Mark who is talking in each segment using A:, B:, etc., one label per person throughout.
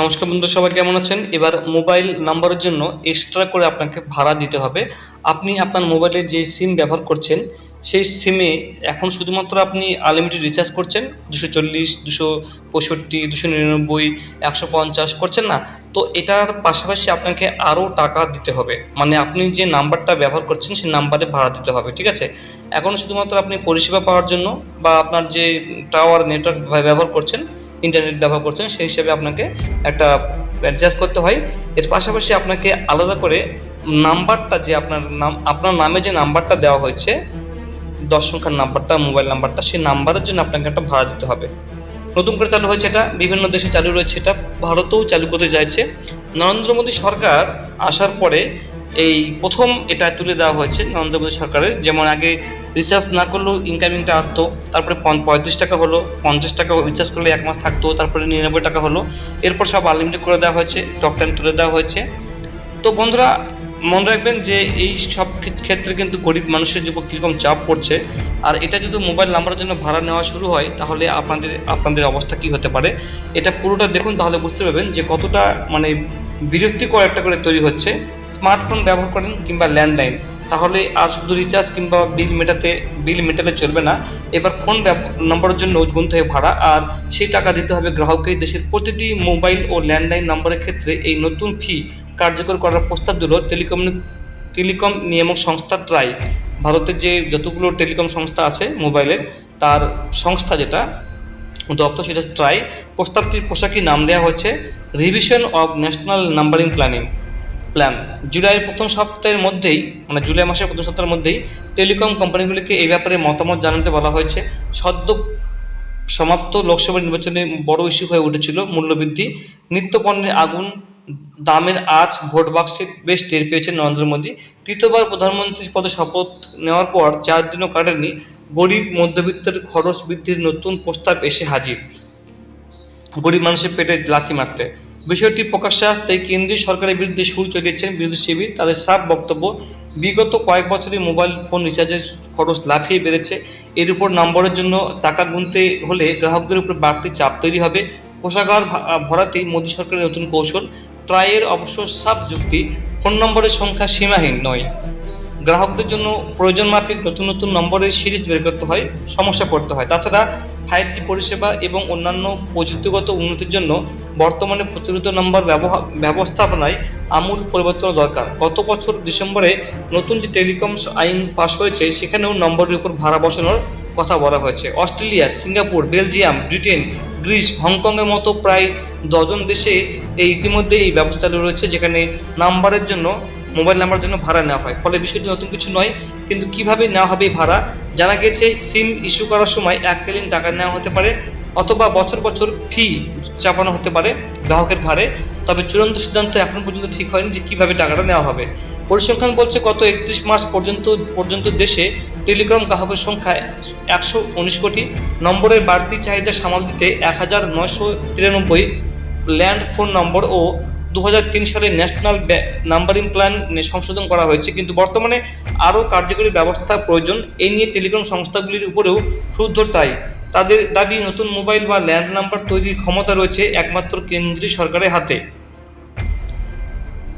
A: নমস্কার বন্ধু সবাই কেমন আছেন? এবার মোবাইল নাম্বারের জন্য এক্সট্রা করে আপনাকে ভাড়া দিতে হবে। আপনি আপনার মোবাইলে যে সিম ব্যবহার করছেন, সেই সিমে এখন শুধুমাত্র আপনি আনলিমিটেড রিচার্জ করছেন, দুশো চল্লিশ, দুশো পঁয়ষট্টি, দুশো নিরানব্বই, একশো পঞ্চাশ করছেন না? তো এটার পাশাপাশি আপনাকে আরও টাকা দিতে হবে। মানে আপনি যে নাম্বারটা ব্যবহার করছেন, সেই নাম্বারে ভাড়া দিতে হবে, ঠিক আছে? এখন শুধুমাত্র আপনি পরিষেবা পাওয়ার জন্য বা আপনার যে টাওয়ার নেটওয়ার্ক ব্যবহার করছেন ইন্টারনেট ব্যবহার করছেন, সেই হিসাবে আপনাকে একটা অ্যাডজাস্ট করতে হয়। এর পাশাপাশি আপনাকে আলাদা করে নাম্বারটা যে আপনার নাম, আপনার নামে যে নাম্বারটা দেওয়া হয়েছে, দশ সংখ্যার নাম্বারটা মোবাইল নাম্বারটা, সেই নাম্বারের জন্য আপনাকে একটা ভাড়া দিতে হবে। নতুন করে চালু হয়েছে এটা, বিভিন্ন দেশে চালু রয়েছে এটা, ভারতেও চালু করতে চাইছে নরেন্দ্র মোদী সরকার আসার পরে এই প্রথম এটা তুলে দেওয়া হয়েছে নরেন্দ্র মোদী সরকারের। যেমন আগে রিচার্জ না করলেও ইনকামিংটা আসতো, তারপরে পঁয়ত্রিশ টাকা হলো, পঞ্চাশ টাকা রিচার্জ করলে এক মাস থাকতো, তারপরে নিরানব্বই টাকা হলো। এরপর সব আনলিমিটেড করে দেওয়া হয়েছে টক টাইম তুলে দেওয়া হয়েছে। তো বন্ধুরা মনে রাখবেন যে এই সব ক্ষেত্রে কিন্তু গরিব মানুষের উপর কীরকম চাপ পড়ছে, আর এটা যদি মোবাইল নাম্বারের জন্য ভাড়া নেওয়া শুরু হয়, তাহলে আপনাদের আপনাদের অবস্থা কি হতে পারে? এটা পুরোটা দেখুন, তাহলে বুঝতে পারবেন যে কতটা মানে বিরক্তিকর একটা করে তৈরি হচ্ছে। স্মার্টফোন ব্যবহার করেন কিংবা ল্যান্ডলাইন তাহলে আর শুধু রিচার্জ কিংবা বিল মেটাতে বিল মেটালে চলবে না। এবার ফোন নম্বরের জন্য গুনতে হবে ভাড়া, আর সেই টাকা দিতে হবে গ্রাহককে। দেশের প্রতিটি মোবাইল ও ল্যান্ডলাইন নম্বরের ক্ষেত্রে এই নতুন ফি কার্যকর করার প্রস্তাব দিল টেলিকম টেলিকম নিয়ামক সংস্থা ট্রাই। ভারতের যে যতগুলো টেলিকম সংস্থা আছে মোবাইলের তার সংস্থা যেটা, দপ্তর সেটা ট্রাই। প্রস্তাবটির পোশাকি নাম দেওয়া হয়েছে revision of national numbering planning plan. জুলাইয়ের প্রথম সপ্তাহের মধ্যেই মানে জুলাই মাসের প্রথম সপ্তাহের মধ্যেই টেলিকম কোম্পানিগুলিকে এই ব্যাপারে মতামত জানাতে বলা হয়েছে। সদ্য সমাপ্ত লোকসভা নির্বাচনে বড় ইস্যু হয়ে উঠেছিল মূল্যবৃদ্ধি। নিত্যপণ্যের আগুন দামের আজ ভোট বাক্সে বেশ টের পেয়েছেন নরেন্দ্র মোদী। তৃতীয়বার প্রধানমন্ত্রী পদে শপথ নেওয়ার পর চার দিনও কাটেনি গরিব মধ্যবিত্তের খরচ বৃদ্ধির নতুন প্রস্তাব এসে হাজির। গরিব মানুষের পেটে লাথি মারতে। বিষয়টি প্রকাশ্যে আসতেই কেন্দ্রীয় সরকারের বিরুদ্ধে সুর চড়িয়েছেন বিরোধী শিবির। তাদের সাফ বক্তব্য, বিগত কয়েক বছরে মোবাইল ফোন রিচার্জের খরচ লাফিয়ে বেড়েছে। এর উপর নম্বরের জন্য টাকা গুনতে হলে গ্রাহকদের উপর বাড়তি চাপ তৈরি হবে। কোষাগার ভরাতেই মোদী সরকারের নতুন কৌশল। ট্রায়ের অবশ্য সাব যুক্তি ফোন নম্বরের সংখ্যা সীমাহীন নয়। গ্রাহকদের জন্য প্রয়োজন মাফিক নতুন নতুন নম্বরের সিরিজ বের করতে হয়, সমস্যা পড়তে হয়। তাছাড়া ফাইভ জি পরিষেবা এবং অন্যান্য প্রযুক্তিগত উন্নতির জন্য বর্তমানে প্রচলিত নম্বর ব্যবস্থাপনায় আমূল পরিবর্তন দরকার। গত বছর ডিসেম্বরে নতুন যে টেলিকম আইন পাশ হয়েছে, সেখানেও নম্বরের উপর ভাড়া বসানোর কথা বলা হয়েছে। Australia, Singapore, Belgium, Britain, Greece, হংকংয়ের মতো প্রায় ডজন দেশে এই ইতিমধ্যে এই ব্যবস্থা রয়েছে, যেখানে নাম্বারের জন্য, মোবাইল নাম্বারের জন্য ভাড়া নেওয়া হয়। ফলে বিষয়টি নতুন কিছু নয়, কিন্তু কীভাবে নেওয়া হবে ভাড়া? জানা গেছে, সিম ইস্যু করার সময় এককালীন টাকা নেওয়া হতে পারে, অথবা বছর বছর ফি চাপানো হতে পারে গ্রাহকের ঘাড়ে। তবে চূড়ান্ত সিদ্ধান্ত এখন পর্যন্ত ঠিক হয়নি যে কীভাবে টাকাটা নেওয়া হবে। পরিসংখ্যান বলছে, গত একত্রিশ মাস পর্যন্ত পর্যন্ত দেশে টেলিকম গ্রাহকের সংখ্যা একশো উনিশ কোটি। নম্বরের বাড়তি চাহিদা সামাল দিতে এক হাজার নয়শো তিরানব্বই ল্যান্ড ফোন নম্বর ও দু হাজার তিন সালে ন্যাশনাল নাম্বারিং প্ল্যান সংশোধন করা হয়েছে। কিন্তু বর্তমানে আরও কার্যকরী ব্যবস্থা প্রয়োজন। এই নিয়ে টেলিকম সংস্থাগুলির উপরেও ক্ষুব্ধ টাই তাদের দাবি, নতুন মোবাইল বা ল্যান্ড নাম্বার তৈরির ক্ষমতা রয়েছে একমাত্র কেন্দ্রীয় সরকারের হাতে।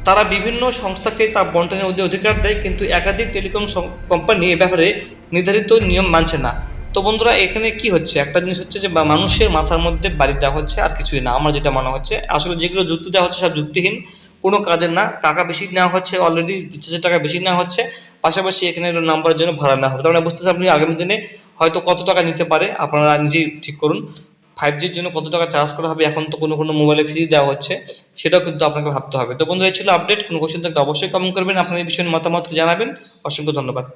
A: তারা বিভিন্ন সংস্থাকে তা বন্টনের মধ্যে অধিকার দেয়, কিন্তু একাধিক টেলিকম কোম্পানি এ ব্যাপারে নির্ধারিত নিয়ম মানছে না। তো বন্ধুরা, এখানে কি হচ্ছে? একটা জিনিস হচ্ছে যে মানুষের মাথার মধ্যে বাড়ি দেওয়া হচ্ছে আর কিছুই না, আমার যেটা মনে হচ্ছে। আসলে যেগুলো যুক্তি দেওয়া হচ্ছে সব যুক্তিহীন, কোনো কাজের না। টাকা বেশি নেওয়া হচ্ছে অলরেডি রিচার্জের টাকা বেশি নেওয়া হচ্ছে। পাশাপাশি এখানে নাম্বারের জন্য ভাড়া নেওয়া হবে। তার মানে বুঝতেছে আপনি আগামী দিনে হয়তো কত টাকা নিতে পারে, আপনারা নিজেই ঠিক করুন। ফাইভ জির জন্য কত টাকা চার্জ করা হবে, এখন তো কোনো কোনো মোবাইলে ফ্রি দেওয়া হচ্ছে, সেটাও কিন্তু আপনাকে ভাবতে হবে। তো বন্ধুরা এই ছিল আপডেট কোনো কোশ্চেন থাকলে অবশ্যই কমেন্ট করবেন, আপনার এই বিষয়ে মতামত জানাবেন। অসংখ্য ধন্যবাদ।